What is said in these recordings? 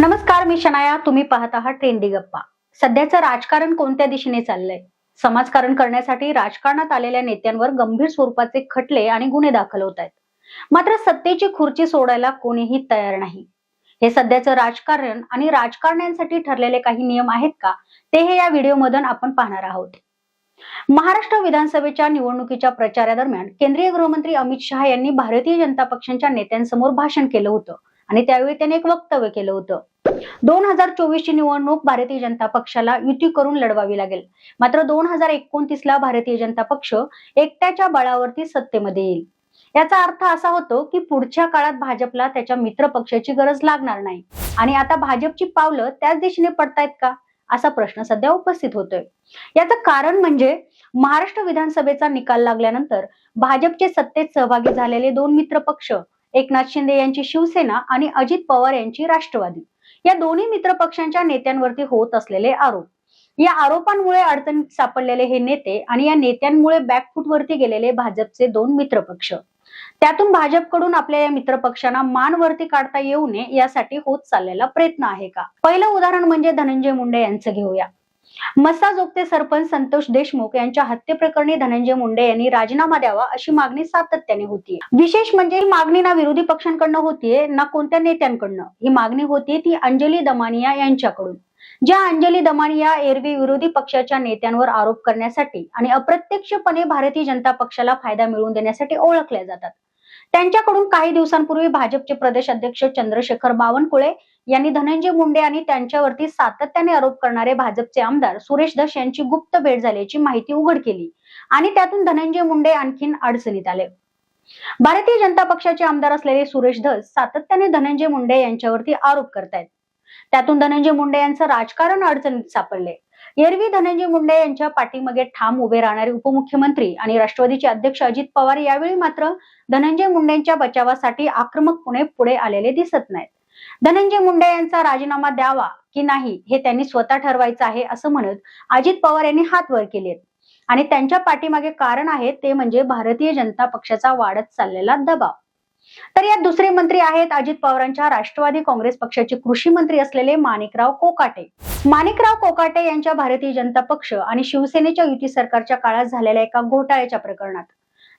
नमस्कार मी शनाया. तुम्ही पाहत आहात ट्रेंडी गप्पा. सध्याचं राजकारण कोणत्या दिशेने चाललंय? समाजकारण करण्यासाठी राजकारणात आलेल्या नेत्यांवर गंभीर स्वरूपाचे खटले आणि गुन्हे दाखल होत आहेत मात्र सत्तेची खुर्ची सोडायला कोणीही तयार नाही. हे सध्याचं राजकारण आणि राजकारण्यांसाठी ठरलेले काही नियम आहेत का? ते हे या व्हिडिओमधून आपण पाहणार आहोत. महाराष्ट्र विधानसभेच्या निवडणुकीच्या प्रचारादरम्यान केंद्रीय गृहमंत्री अमित शहा यांनी भारतीय जनता पक्षाच्या नेत्यांसमोर भाषण केलं होतं. आणि त्यावेळी त्याने एक वक्तव्य केलं होतं. दोन हजार चोवीस ची निवडणूक भारतीय जनता पक्षाला युती करून लढवावी लागेल. मात्र दोन हजार एकोणतीस ला भारतीय जनता पक्ष एकट्याच्या बळावरती सत्तेमध्ये येईल. याचा अर्थ असा होतो की पुढच्या काळात भाजपला त्याच्या मित्र पक्षाची गरज लागणार नाही. आणि आता भाजपची पावलं त्याच दिशेने पडतायत का? असा प्रश्न सध्या उपस्थित होतोय. याचं कारण म्हणजे महाराष्ट्र विधानसभेचा निकाल लागल्यानंतर भाजपचे सत्तेत सहभागी झालेले दोन मित्र पक्ष एकनाथ शिंदे यांची शिवसेना आणि अजित पवार यांची राष्ट्रवादी. या दोन्ही मित्र पक्षांच्या नेत्यांवरती होत असलेले आरोप. या आरोपांमुळे अडचणीत सापडलेले हे नेते आणि या नेत्यांमुळे बॅकफूटवरती गेलेले भाजपचे दोन मित्र पक्ष त्यातून भाजपकडून आपल्या या मित्र पक्षांना मान वरती काढता येऊ नये यासाठी होत चाललेला प्रयत्न आहे का? पहिलं उदाहरण म्हणजे धनंजय मुंडे यांचं घेऊया. मस्साजोगते सरपंच संतोष देशमुख यांच्या हत्येप्रकरणी धनंजय मुंडे यांनी राजीनामा द्यावा अशी मागणी सातत्याने होती विशेष म्हणजे ही मागणी ना विरोधी पक्षांकडनं होतीये ना कोणत्या नेत्यांकडनं. ही मागणी होती ती अंजली दमानिया यांच्याकडून. ज्या अंजली दमानिया एरवी विरोधी पक्षाच्या नेत्यांवर आरोप करण्यासाठी आणि अप्रत्यक्षपणे भारतीय जनता पक्षाला फायदा मिळवून देण्यासाठी ओळखल्या जातात. त्यांच्याकडून काही दिवसांपूर्वी भाजपचे प्रदेश अध्यक्ष चंद्रशेखर बावनकुळे यांनी धनंजय मुंडे आणि त्यांच्यावरती सातत्याने आरोप करणारे भाजपचे आमदार सुरेश धस यांची गुप्त भेट झाल्याची माहिती उघड केली आणि त्यातून धनंजय मुंडे आणखीन अडचणीत आले. भारतीय जनता पक्षाचे आमदार असलेले सुरेश धस सातत्याने धनंजय मुंडे यांच्यावरती आरोप करतायत. त्यातून धनंजय मुंडे यांचं राजकारण अडचणीत सापडले. एरवी धनंजय मुंडे यांच्या पाठीमागे ठाम उभे राहणारे उपमुख्यमंत्री आणि राष्ट्रवादीचे अध्यक्ष अजित पवार यावेळी मात्र धनंजय मुंडेंच्या बचावासाठी आक्रमकपणे पुढे आलेले दिसत नाहीत. धनंजय मुंडे यांचा राजीनामा द्यावा की नाही हे त्यांनी स्वतः ठरवायचं आहे असं म्हणत अजित पवार यांनी हात वर केलेत. आणि त्यांच्या पाठीमागे कारण आहे ते म्हणजे भारतीय जनता पक्षाचा वाढत चाललेला दबाव. तर यात दुसरे मंत्री आहेत अजित पवारांच्या राष्ट्रवादी काँग्रेस पक्षाचे कृषी मंत्री असलेले माणिकराव कोकाटे. माणिकराव कोकाटे यांच्या भारतीय जनता पक्ष आणि शिवसेनेच्या युती सरकारच्या काळात झालेल्या एका घोटाळ्याच्या प्रकरणात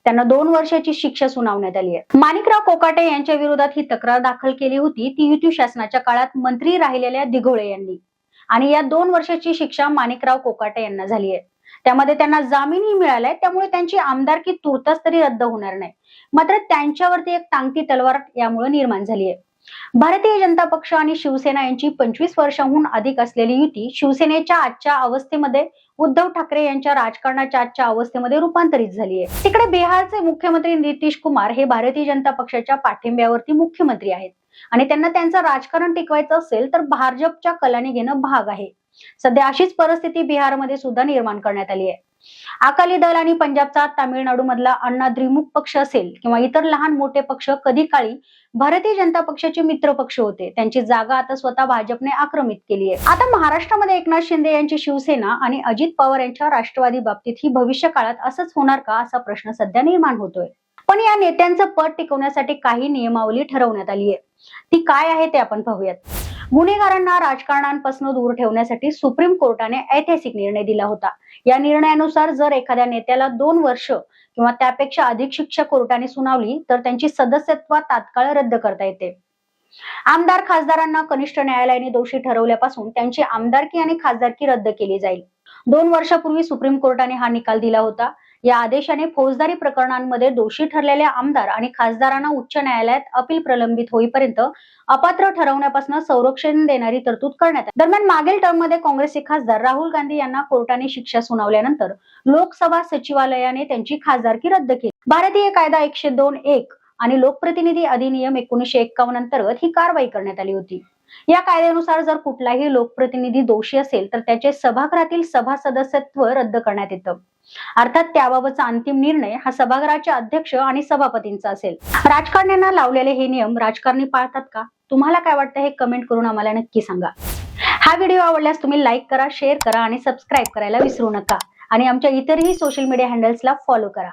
त्यांना दोन वर्षाची शिक्षा सुनावण्यात आली आहे. माणिकराव कोकाटे यांच्या विरोधात ही तक्रार दाखल केली होती. ती युती शासनाच्या काळात मंत्री राहिलेल्या दिघोळे यांनी. आणि या दोन वर्षाची शिक्षा माणिकराव कोकाटे यांना झाली आहे. त्यामध्ये त्यांना जामीनही मिळालाय. त्यामुळे त्यांची आमदारकी तुर्तास तरी रद्द होणार नाही. मात्र त्यांच्यावरती एक टांगती तलवार यामुळे निर्माण झाली आहे. भारतीय जनता पक्ष आणि शिवसेना यांची पंचवीस वर्षांहून अधिक असलेली युती शिवसेनेच्या आजच्या अवस्थेमध्ये उद्धव ठाकरे यांच्या राजकारणाच्या आजच्या अवस्थेमध्ये रूपांतरित झाली आहे. तिकडे बिहारचे मुख्यमंत्री नितीश कुमार हे भारतीय जनता पक्षाच्या पाठिंब्यावरती मुख्यमंत्री आहेत. आणि त्यांना त्यांचं राजकारण टिकवायचं असेल तर भाजपच्या कलाने घेणं भाग आहे. सध्या अशीच परिस्थिती बिहारमध्ये सुद्धा निर्माण करण्यात आली आहे. अकाली दल आणि पंजाबचा तामिळनाडू मधला अण्णा द्विमुख पक्ष असेल किंवा इतर लहान मोठे पक्ष कधी काळी भारतीय जनता पक्षाचे मित्र पक्ष होते. त्यांची जागा आता स्वतः भाजपने आक्रमित केली आहे. आता महाराष्ट्रामध्ये एकनाथ शिंदे यांची शिवसेना आणि अजित पवार यांच्या राष्ट्रवादी बाबतीत ही भविष्य काळात असंच होणार का असा प्रश्न सध्या निर्माण होतोय. पण या नेत्यांचं पद टिकवण्यासाठी काही नियमावली ठरवण्यात आली आहे. ती काय आहे ते आपण पाहूयात. गुन्हेगारांना राजकारणांपासून दूर ठेवण्यासाठी सुप्रीम कोर्टाने ऐतिहासिक निर्णय दिला होता. या निर्णयानुसार जर एखाद्या नेत्याला दोन वर्ष किंवा त्यापेक्षा अधिक शिक्षा कोर्टाने सुनावली तर त्यांची सदस्यत्व तात्काळ रद्द करता येते. आमदार खासदारांना कनिष्ठ न्यायालयाने दोषी ठरवल्यापासून त्यांची आमदारकी आणि खासदारकी रद्द केली जाईल. दोन वर्षापूर्वी सुप्रीम कोर्टाने हा निकाल दिला होता. या आदेशाने फौजदारी प्रकरणांमध्ये दोषी ठरलेल्या आमदार आणि खासदारांना उच्च न्यायालयात अपील प्रलंबित होईपर्यंत अपात्र ठरवण्यापासून संरक्षण देणारी तरतूद करण्यात आली. दरम्यान मागील टर्ममध्ये काँग्रेसचे खासदार राहुल गांधी यांना कोर्टाने शिक्षा सुनावल्यानंतर लोकसभा सचिवालयाने त्यांची खासदारकी रद्द केली. भारतीय कायदा एकशे दोन एक आणि लोकप्रतिनिधी अधिनियम एकोणीशे एक्कावन्न अंतर्गत ही कारवाई करण्यात आली होती. या कायद्यानुसार जर कुठलाही लोकप्रतिनिधी दोषी असेल तर त्याचे सभागृहातील सभा सदस्यत्व रद्द करण्यात येतं. अर्थात त्याबाबतचा अंतिम निर्णय हा सभागृहाचे अध्यक्ष आणि सभापतींचा असेल. राजकारण्यांना लावलेले हे नियम राजकारणी पाळतात का? तुम्हाला काय वाटतं हे कमेंट करून आम्हाला नक्की सांगा. हा व्हिडिओ आवडल्यास तुम्ही लाईक करा शेअर करा आणि सबस्क्राईब करायला विसरू नका. आणि आमच्या इतरही सोशल मीडिया हँडल्सला फॉलो करा.